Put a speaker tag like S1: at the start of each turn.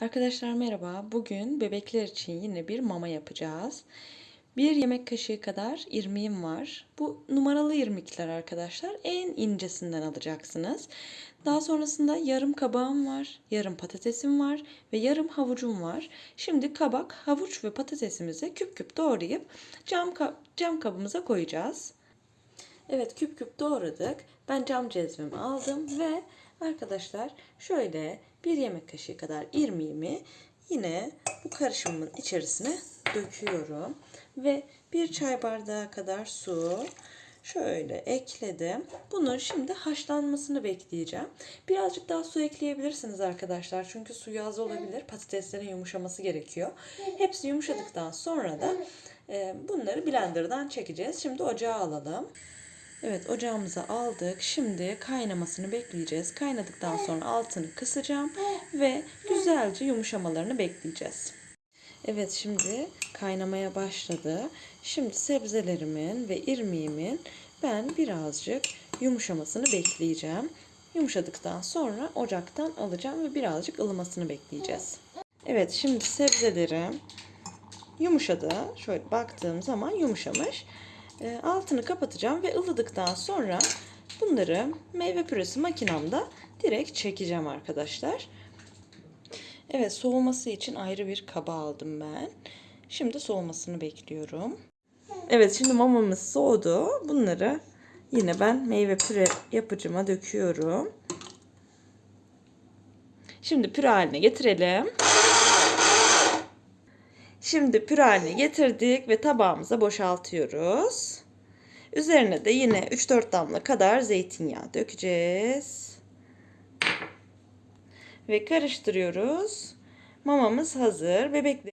S1: Arkadaşlar merhaba. Bugün bebekler için yine bir mama yapacağız. Bir yemek kaşığı kadar irmiğim var. Bu numaralı irmikler arkadaşlar. En incesinden alacaksınız. Daha sonrasında yarım kabağım var, yarım patatesim var ve yarım havucum var. Şimdi kabak, havuç ve patatesimizi küp küp doğrayıp cam, ka- cam kabımıza koyacağız. Evet küp küp doğradık. Ben cam cezvemi aldım ve arkadaşlar şöyle bir yemek kaşığı kadar irmiğimi yine bu karışımın içerisine döküyorum. Ve bir çay bardağı kadar su şöyle ekledim. Bunun şimdi haşlanmasını bekleyeceğim. Birazcık daha su ekleyebilirsiniz arkadaşlar. Çünkü suyu az olabilir. Patateslerin yumuşaması gerekiyor. Hepsi yumuşadıktan sonra da e, bunları blenderdan çekeceğiz. Şimdi ocağa alalım. Evet ocağımıza aldık. Şimdi kaynamasını bekleyeceğiz. Kaynadıktan sonra altını kısacağım ve güzelce yumuşamalarını bekleyeceğiz. Evet şimdi kaynamaya başladı. Şimdi sebzelerimin ve irmiğimin ben birazcık yumuşamasını bekleyeceğim. Yumuşadıktan sonra ocaktan alacağım ve birazcık ılımasını bekleyeceğiz. Evet şimdi sebzelerim yumuşadı. Şöyle baktığım zaman yumuşamış. E, altını kapatacağım ve ılıdıktan sonra bunları meyve püresi makinamda direkt çekeceğim arkadaşlar. Evet soğuması için ayrı bir kaba aldım ben. Şimdi soğumasını bekliyorum. Evet şimdi mamamız soğudu. Bunları yine ben meyve püre yapıcıma döküyorum. Şimdi püre haline getirelim. Şimdi püre getirdik ve tabağımıza boşaltıyoruz. Üzerine de yine 3-4 damla kadar zeytinyağı dökeceğiz. Ve karıştırıyoruz. Mamamız hazır. Bebekler